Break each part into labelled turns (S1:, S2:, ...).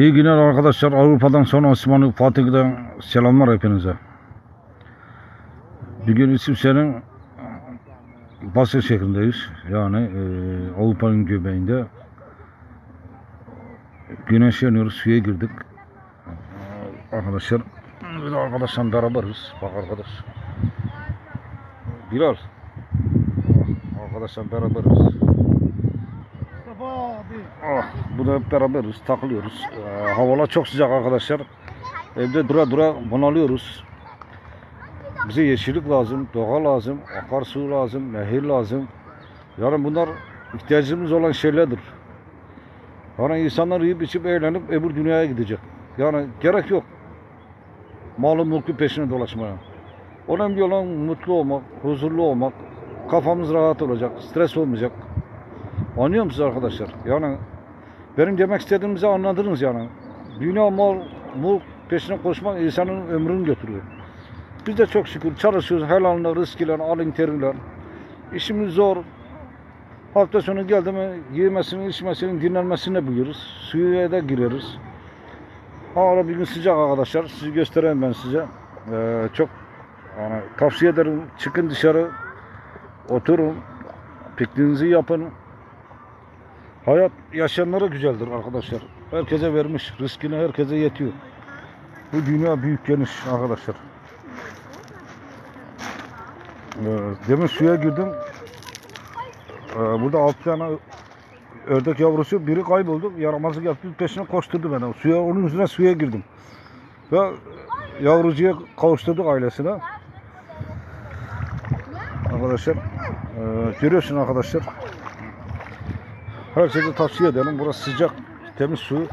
S1: İyi günler arkadaşlar. Avrupa'dan sonra Osmanlı Fatih'den selamlar hepinize. Bugün İsviçre'nin Basel şehrindeyiz. Yani e, Avrupa'nın göbeğinde. Güneş yanıyoruz, suya girdik. Arkadaşlar, biz arkadaşlar beraberiz. Bak arkadaş. Bilal. Arkadaşlar beraberiz.
S2: Abi.
S1: Ah, burada hep beraberiz, takılıyoruz. Ee, havalar çok sıcak arkadaşlar. Evde dura dura bunalıyoruz. Bize yeşillik lazım, doğa lazım, akarsu lazım, nehir lazım. Yani bunlar ihtiyacımız olan şeylerdir. Yani insanlar yiyip içip eğlenip öbür dünyaya gidecek. Yani gerek yok. Malı mülkü peşine dolaşmaya. Önemli olan mutlu olmak, huzurlu olmak, kafamız rahat olacak, stres olmayacak. Anlıyor musunuz arkadaşlar? Yani benim demek istediğimizi anladınız yani. Dünya mal, mülk peşine koşmak insanın ömrünü götürüyor. Biz de çok şükür çalışıyoruz. Helalinde rızkiler, alın teriler. İşimiz zor. Hafta sonu geldi mi yemesini, içmesini, dinlenmesini biliyoruz. Suya da gireriz. Hava bir gün sıcak arkadaşlar. Sizi göstereyim ben size. Ee, çok yani tavsiye ederim. Çıkın dışarı. Oturun. Pikniğinizi yapın. Hayat yaşayanlara güzeldir arkadaşlar. Herkese vermiş. Rızkını herkese yetiyor. Bu dünya büyük geniş arkadaşlar. Ee, Demin suya girdim. Ee, Burada altı tane ördek yavrusu biri kayboldu. Yaramazlık yaptı. Peşine koşturdu beni. Suya, onun yüzüne suya girdim. Ve yavrucuya kavuşturduk ailesine. Arkadaşlar. ee, görüyorsun arkadaşlar. Herkese tavsiye ederim. Burası sıcak, temiz su.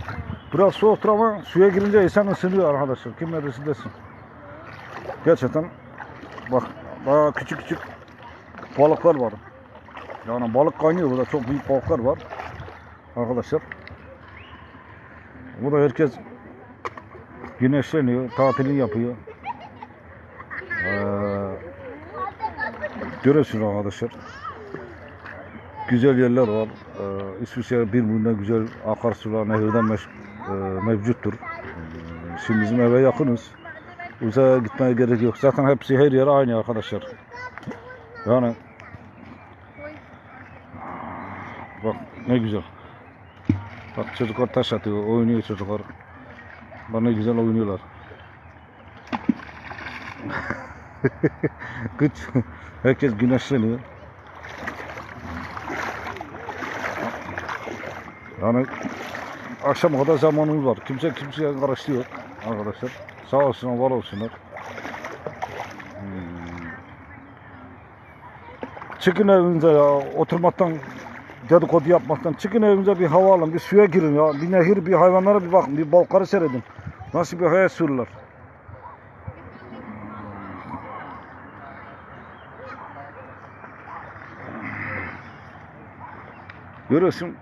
S1: Biraz soğuktur ama suya girince insan ısınıyor arkadaşlar. Kim ne desin. Gerçekten bak daha küçük küçük balıklar var. Yani balık kaynıyor burada. Çok büyük balıklar var. Arkadaşlar. Burada herkes güneşleniyor, tatilini yapıyor. Ee, görüyorsunuz arkadaşlar güzel yerler var. Ee, İsviçre birbirinden güzel akarsular, nehirden meş- e, mevcuttur. Ee, Şimdi bizim eve yakınız. Uzaya gitmeye gerek yok. Zaten hepsi her yer aynı arkadaşlar. Yani bak ne güzel. Bak çocuklar taş atıyor, oynuyor çocuklar. Bak ne güzel oynuyorlar. Kıç. Herkes güneşleniyor. Yani akşam kadar zamanımız var. Kimse kimseye karıştı yok arkadaşlar. Sağ olsunlar, var olsunlar. Hmm. Çıkın evinize ya. Oturmaktan, dedikodu yapmaktan. Çıkın evinize bir hava alın, bir suya girin ya. Bir nehir, bir hayvanlara bir bakın, bir balıkları seyredin. Nasıl bir hayat sürüyorlar. Görüyorsun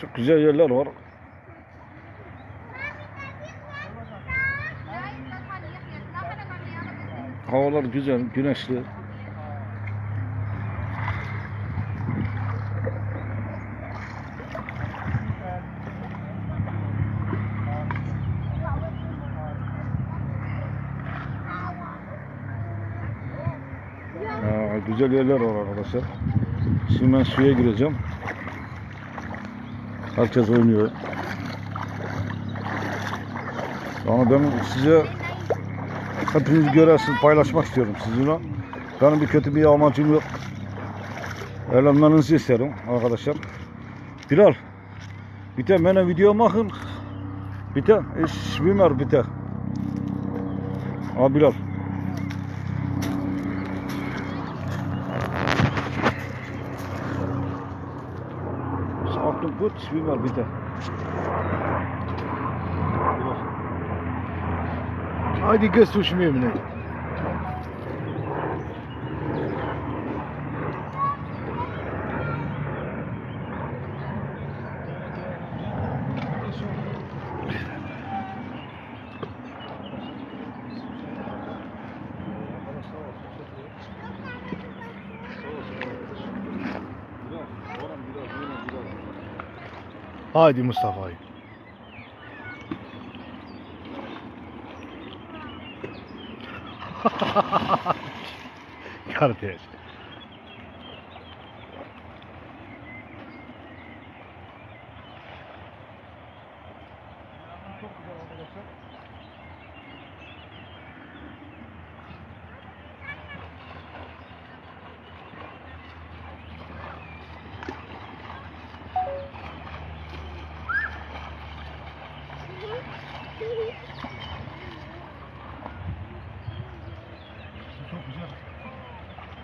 S1: çok güzel yerler var. Havalar güzel, güneşli. Aa, güzel yerler var arkadaşlar. Şimdi ben suya gireceğim. Herkes oynuyor. Yani ben size hepiniz görersiniz paylaşmak istiyorum sizinle. Benim bir kötü bir amacım yok. Eğlenmenizi isterim arkadaşlar. Bilal. Bitte meine Video machen. Bitte. Ich schwimmer bitte. Aa Bilal. Achtung gut, schwimmer bitte.
S2: Haydi göz suçmuyor mu ne?
S1: هادي مصطفى. كارتيش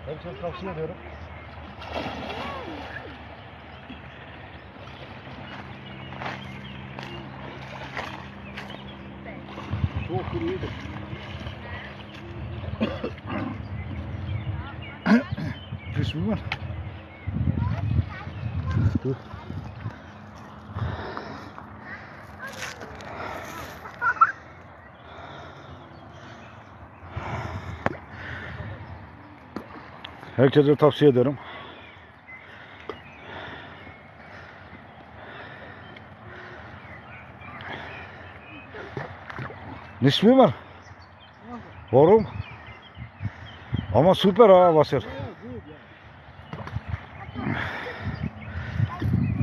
S1: Herkese tavsiye ederim. Soğuk kuruydu. Kısmı var. Dur. Herkese tavsiye ederim. Nismi var. Oğlum. Ama süper ha Basir.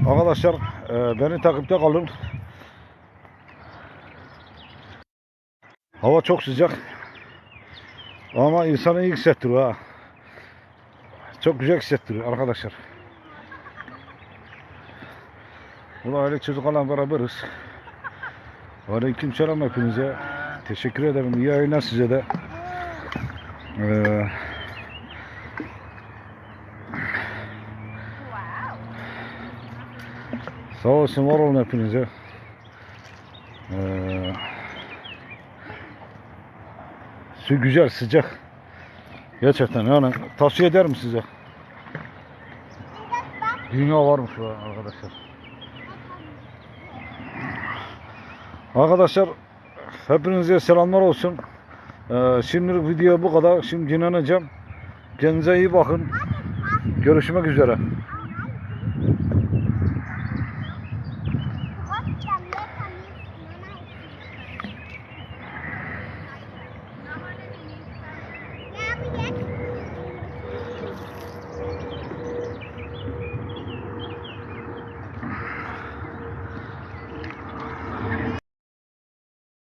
S1: Arkadaşlar e, beni takipte kalın. Hava çok sıcak. Ama insanı iyi hissettiriyor ha. Çok güzel hissettiriyor arkadaşlar. Burada aile çocuklarla beraberiz. Aleyküm selam hepinize. Teşekkür ederim. İyi yayınlar size de. Ee, sağ olsun var olun hepinize. Ee, su güzel sıcak. Gerçekten yani tavsiye ederim size. Dünya varmış arkadaşlar. Arkadaşlar hepinize selamlar olsun. Ee, şimdilik video bu kadar. Şimdi dinleneceğim. Kendinize iyi bakın. Görüşmek üzere.